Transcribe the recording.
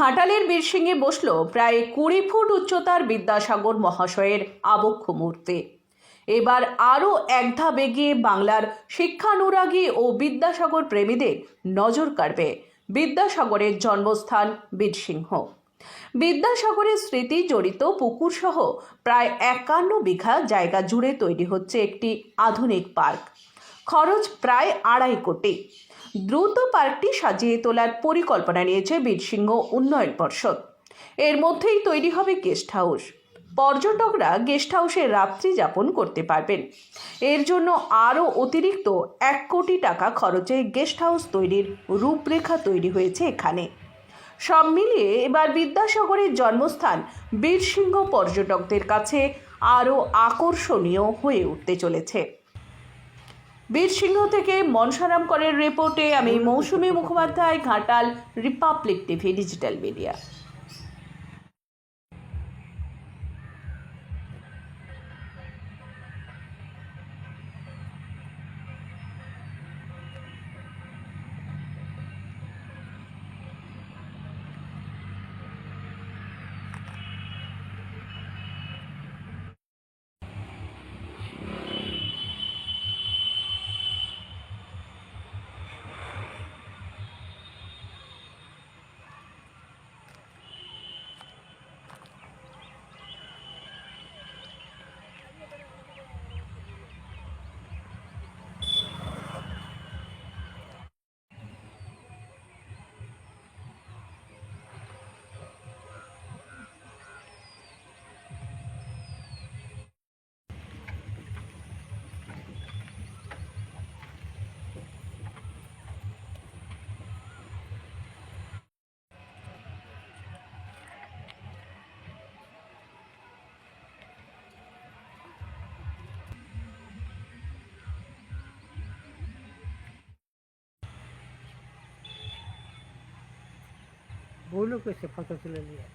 ঘাটালের বীরসিংহে বসল প্রায় কুড়ি ফুট উচ্চতার বিদ্যাসাগর মহাশয়ের আবক্ষ মূর্তি। এবার আরও এক ধাপ এগিয়ে বাংলার শিক্ষানুরাগী ও বিদ্যাসাগর প্রেমীদের নজর কাড়বে বিদ্যাসাগরের জন্মস্থান বীরসিংহ। বিদ্যাসাগরের স্মৃতি জড়িত পুকুরসহ প্রায় একান্ন বিঘা জায়গা জুড়ে তৈরি হচ্ছে একটি আধুনিক পার্ক। খরচ প্রায় আড়াই কোটি। দ্রুত পার্কটি সাজিয়ে তোলার পরিকল্পনা নিয়েছে বীরসিংহ উন্নয়ন পর্ষদ। এর মধ্যেই তৈরি হবে গেস্ট হাউস। পর্যটকরা গেস্ট হাউসে রাত্রি যাপন করতে পারবেন। এর জন্য আরও অতিরিক্ত এক কোটি টাকা খরচে গেস্ট হাউস তৈরির রূপরেখা তৈরি হয়েছে এখানে। সব মিলিয়ে এবার বিদ্যাসাগরের জন্মস্থান বীরসিংহ পর্যটকদের কাছে আরও আকর্ষণীয় হয়ে উঠতে চলেছে। বীরসিংহ থেকে মনসারাম করের রিপোর্টে আমি Mousumi Mukhopadhyay Ghatal Republic TV digital media. बोलो कैसे फ़ोटो तुले लिया?